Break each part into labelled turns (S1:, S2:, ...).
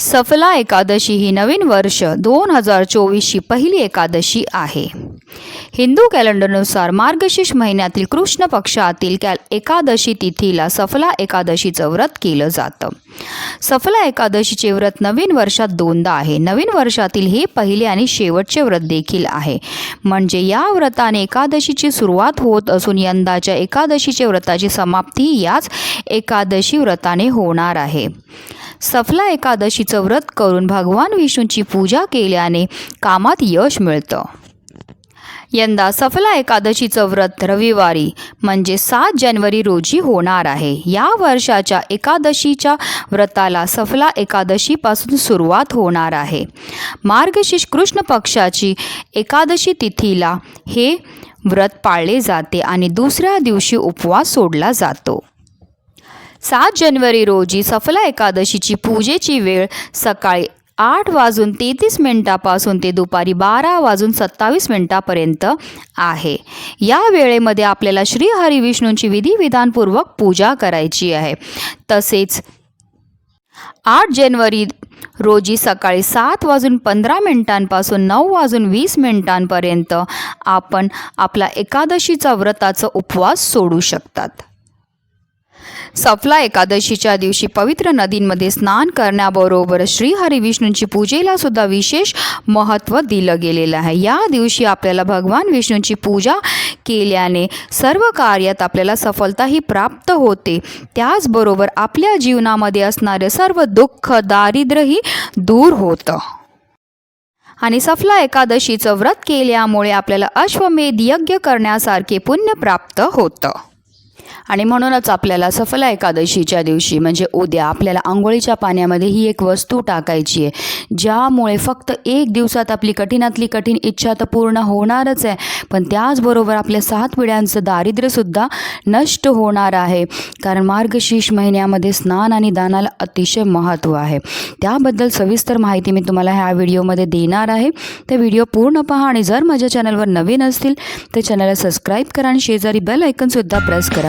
S1: सफला एकादशी ही नवीन वर्ष दोन हजार चोवीसची पहिली एकादशी आहे. हिंदू कॅलेंडरनुसार मार्गशीर्ष महिन्यातील कृष्ण पक्षातील कॅल एकादशी तिथीला सफला एकादशीचं व्रत केलं जातं. सफला एकादशीचे व्रत नवीन वर्षात दोनदा आहे. नवीन वर्षातील हे पहिले आणि शेवटचे व्रत देखील आहे. म्हणजे या व्रताने एकादशीची सुरुवात होत असून यंदाच्या एकादशीचे व्रताची समाप्ती याच एकादशी व्रताने होणार आहे. सफला एकादशीचं व्रत करून भगवान विष्णूची पूजा केल्याने कामात यश मिळतं. यंदा सफला एकादशीचं व्रत रविवारी म्हणजे सात जानेवारी रोजी होणार आहे. या वर्षाच्या एकादशीच्या व्रताला सफला एकादशीपासून सुरुवात होणार आहे. मार्गशीर्ष कृष्ण पक्षाची एकादशी तिथीला हे व्रत पाळले जाते आणि दुसऱ्या दिवशी उपवास सोडला जातो. सात जानेवारी रोजी सफला एकादशीची पूजेची वेळ सकाळी आठ वाजून तेहतीस मिनिटापासून ते दुपारी बारा वाजून सत्तावीस मिनिटापर्यंत आहे. या वेळेमध्ये आपल्याला श्री हरिविष्णूंची विधिविधानपूर्वक पूजा करायची आहे. तसेच आठ जानेवारी रोजी सकाळी सात वाजून पंधरा मिनिटांपासून नऊ वाजून वीस मिनिटांपर्यंत आपण आपला एकादशीचा व्रताचा उपवास सोडू शकतात. सफला एकादशीच्या दिवशी पवित्र नदींमध्ये स्नान करण्याबरोबर श्रीहरिविष्णूंची पूजेला सुद्धा विशेष महत्त्व दिलं गेलेलं आहे. या दिवशी आपल्याला भगवान विष्णूंची पूजा केल्याने सर्व कार्यात आपल्याला सफलताही प्राप्त होते. त्याचबरोबर आपल्या जीवनामध्ये असणारे सर्व दुःख दारिद्र्यही दूर होतं. आणि सफला एकादशीचं व्रत केल्यामुळे आपल्याला अश्वमेध यज्ञ करण्यासारखे पुण्य प्राप्त होतं. आणि म्हणूनच आपल्याला सफला एकादशीच्या दिवशी म्हणजे उद्या आपल्याला आंघोळीच्या पाण्यामध्ये ही एक वस्तू टाकायची आहे. ज्यामुळे फक्त एक दिवसात आपली कठीणातली कठीण इच्छा तर पूर्ण होणारच आहे. पण त्याचबरोबर आपल्या सात पिढ्यांचं दारिद्र्यसुद्धा नष्ट होणार आहे. कारण मार्गशीर्ष महिन्यामध्ये स्नान आणि दानाला अतिशय महत्त्व आहे. त्याबद्दल सविस्तर माहिती मी तुम्हाला ह्या व्हिडिओमध्ये देणार आहे. तर व्हिडिओ पूर्ण पहा आणि जर माझ्या चॅनलवर नवीन असतील तर चॅनलला सबस्क्राईब करा आणि शेजारी बेल ऐकनसुद्धा प्रेस करा.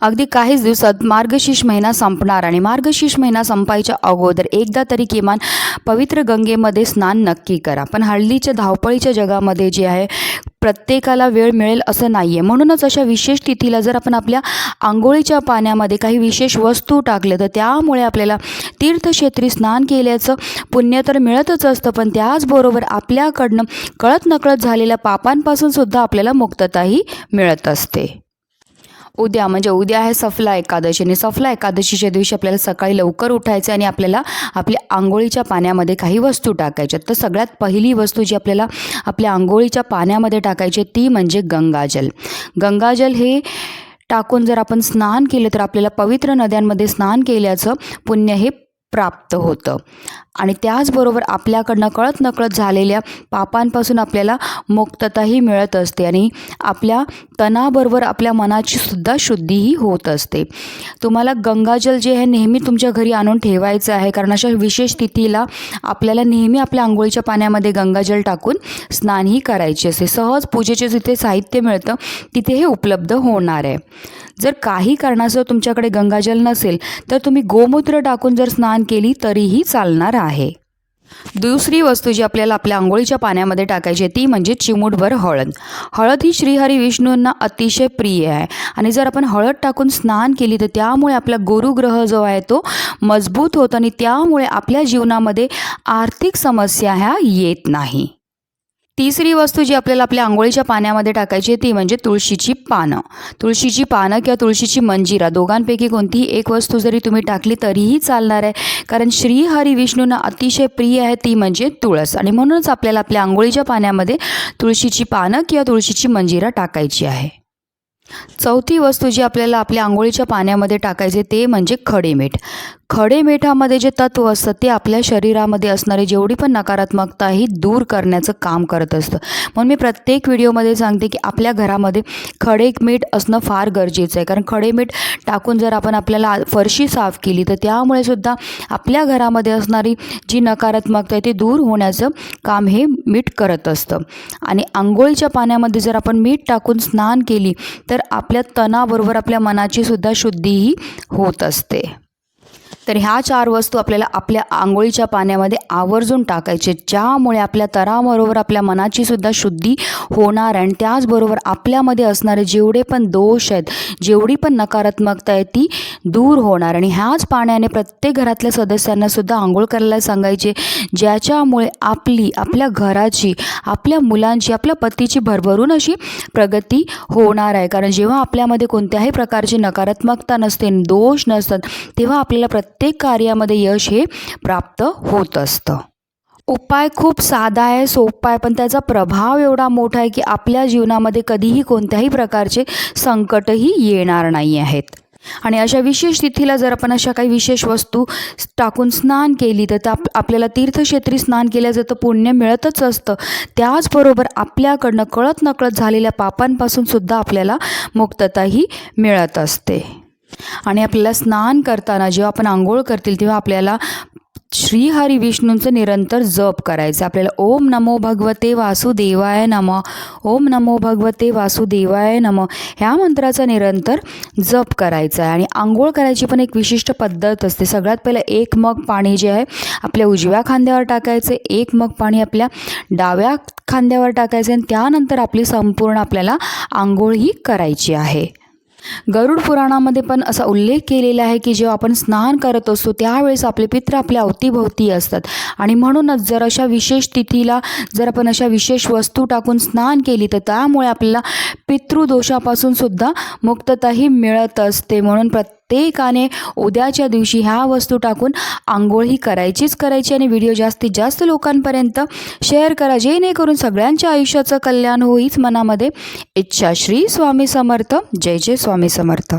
S1: अगदी काहीच दिवसात मार्गशीर्ष महिना संपणार आणि मार्गशीर्ष महिना संपायच्या अगोदर एकदा तरी किमान पवित्र गंगेमध्ये स्नान नक्की करा. पण हल्लीच्या धावपळीच्या जगामध्ये जे आहे प्रत्येकाला वेळ मिळेल असं नाही आहे म्हणूनच अशा विशेष तिथीला जर आपण आपल्या आंघोळीच्या पाण्यामध्ये काही विशेष वस्तू टाकल्या तर त्यामुळे आपल्याला तीर्थक्षेत्री स्नान केल्याचं पुण्य तर मिळतच असतं पण त्याचबरोबर आपल्याकडनं कळत नकळत झालेल्या पापांपासून सुद्धा आपल्याला मुक्तताही मिळत असते. उद्या म्हणजे उद्या आहे सफला एकादशी आणि सफला एकादशीच्या दिवशी आपल्याला सकाळी लवकर उठायचं आणि आपल्याला आपल्या आंघोळीच्या पाण्यामध्ये काही वस्तू टाकायच्या. तर सगळ्यात पहिली वस्तू जी आपल्याला आपल्या आंघोळीच्या पाण्यामध्ये टाकायची ती म्हणजे गंगाजल. गंगाजल हे टाकून जर आपण स्नान केलं तर आपल्याला पवित्र नद्यांमध्ये स्नान केल्याचं पुण्य हे प्राप्त होतं. आणि त्याचबरोबर आपल्याकडनं कळत नकळत झालेल्या पापांपासून आपल्याला मुक्तताही मिळत असते आणि आपल्या तणाबरोबर आपल्या मनाची सुद्धा शुद्धीही होत असते. तुम्हाला गंगाजल जे आहे नेहमी तुमच्या घरी आणून ठेवायचं आहे कारण अशा विशेष तिथीला आपल्याला नेहमी आपल्या आंघोळीच्या पाण्यामध्ये गंगाजल टाकून स्नानही करायचे असते. सहज पूजेचे जिथे साहित्य मिळतं तिथे हे उपलब्ध होणार आहे. जर काही कारणासह तुमच्याकडे गंगाजल नसेल तर तुम्ही गोमूत्र टाकून जर स्नान केली तरीही चालणार आहे. दुसरी वस्तू जी आपल्याला आपल्या आंघोळीच्या पाण्यामध्ये टाकायची आहे ती म्हणजे चिमूटभर हळद. हळद ही श्रीहरी विष्णूंना अतिशय प्रिय आहे. आणि जर आपण हळद टाकून स्नान केली तर त्यामुळे आपला गुरुग्रह जो आहे तो मजबूत होतो आणि त्यामुळे आपल्या जीवनामध्ये आर्थिक समस्या ह्या येत नाही. तिसरी वस्तू जी आपल्याला आपल्या आंघोळीच्या पाण्यामध्ये टाकायची आहे ती म्हणजे तुळशीची पानं. तुळशीची पानं किंवा तुळशीची मंजिरा दोघांपैकी कोणतीही एक वस्तू जरी तुम्ही टाकली तरीही चालणार आहे. कारण श्री हरी विष्णूंना अतिशय प्रिय आहे ती म्हणजे तुळस. आणि म्हणूनच आपल्याला आपल्या आंघोळीच्या पाण्यामध्ये तुळशीची पानं किंवा तुळशीची मंजिरा टाकायची आहे. चौथी वस्तू जी आपल्याला आपल्या आंघोळीच्या पाण्यामध्ये टाकायचे ते म्हणजे खडे मीठ खडे मिठामध्ये जे तत्व असतं ते आपल्या शरीरामध्ये असणारी जेवढी पण नकारात्मकता ही दूर करण्याचं काम करत असतं. म्हणून मी प्रत्येक व्हिडिओमध्ये सांगते की आपल्या घरामध्ये खडे मीठ असणं फार गरजेचं आहे. कारण खडे मीठ टाकून जर आपण आपल्याला फरशी साफ केली तर त्यामुळे सुद्धा आपल्या घरामध्ये असणारी जी नकारात्मकता आहे ती दूर होण्याचं काम हे मीठ करत असतं. आणि आंघोळीच्या पाण्यामध्ये जर आपण मीठ टाकून स्नान केली तर आपल्या तणाबरोबर आपल्या मनाची सुद्धा शुद्धीही होत असते. तर ह्या चार वस्तू आपल्याला आपल्या आंघोळीच्या पाण्यामध्ये आवर्जून टाकायचे ज्यामुळे आपल्या तराबरोबर आपल्या मनाची सुद्धा शुद्धी होणार आहे. आणि त्याचबरोबर आपल्यामध्ये असणारे जेवढे पण दोष आहेत जेवढी पण नकारात्मकता आहे ती दूर होणार. आणि ह्याच पाण्याने प्रत्येक घरातल्या सदस्यांना सुद्धा आंघोळ करायला सांगायचे ज्याच्यामुळे आपली आपल्या घराची आपल्या मुलांची आपल्या पतीची भरभरून अशी प्रगती होणार आहे. कारण जेव्हा आपल्यामध्ये कोणत्याही प्रकारची नकारात्मकता नसते दोष नसतात तेव्हा आपल्याला प्रत्येक प्रत्येक कार्यामध्ये यश हे प्राप्त होत असतं. उपाय खूप साधा आहे सोपा आहे पण त्याचा प्रभाव एवढा मोठा आहे की आपल्या जीवनामध्ये कधीही कोणत्याही प्रकारचे संकटही येणार नाही आहेत. आणि अशा विशेष तिथीला जर आपण अशा काही विशेष वस्तू टाकून स्नान केली तर त्या आप आपल्याला तीर्थक्षेत्री स्नान केल्याचं तर पुण्य मिळतच असतं त्याचबरोबर आपल्याकडनं कळत नकळत झालेल्या पापांपासून सुद्धा आपल्याला मुक्तताही मिळत असते. आणि आपल्याला स्नान करताना जेव्हा आपण आंघोळ करतील तेव्हा आपल्याला श्रीहरी विष्णूंचं निरंतर जप करायचं. आपल्याला ओम नमो भगवते वासुदेवाय नम ओम नमो भगवते वासुदेवाय नम ह्या मंत्राचा निरंतर जप करायचा आहे. आणि आंघोळ करायची पण एक विशिष्ट पद्धत असते. सगळ्यात पहिलं एक मग पाणी जे आहे आपल्या उजव्या खांद्यावर टाकायचं. एक मग पाणी आपल्या डाव्या खांद्यावर टाकायचं. आणि त्यानंतर आपली संपूर्ण आपल्याला आंघोळ ही करायची आहे. गरुड पुराणामध्ये पण असा उल्लेख केलेला आहे की जेव्हा आपण स्नान करत असतो त्यावेळेस आपले पित्र आपल्या अवतीभोवती असतात. आणि म्हणूनच जर अशा विशेष तिथीला जर आपण अशा विशेष वस्तू टाकून स्नान केली तर त्यामुळे आपल्याला पितृदोषापासून सुद्धा मुक्तताही मिळत असते. म्हणून प्रत्येकाने उद्याच्या दिवशी ह्या वस्तू टाकून आंघोळ ही करायचीच करायची आणि व्हिडिओ जास्तीत जास्त लोकांपर्यंत शेअर करा जेणेकरून सगळ्यांच्या आयुष्याचं कल्याण होईच मनामध्ये इच्छा. श्री स्वामी समर्थ. जय जय स्वामी समर्थ.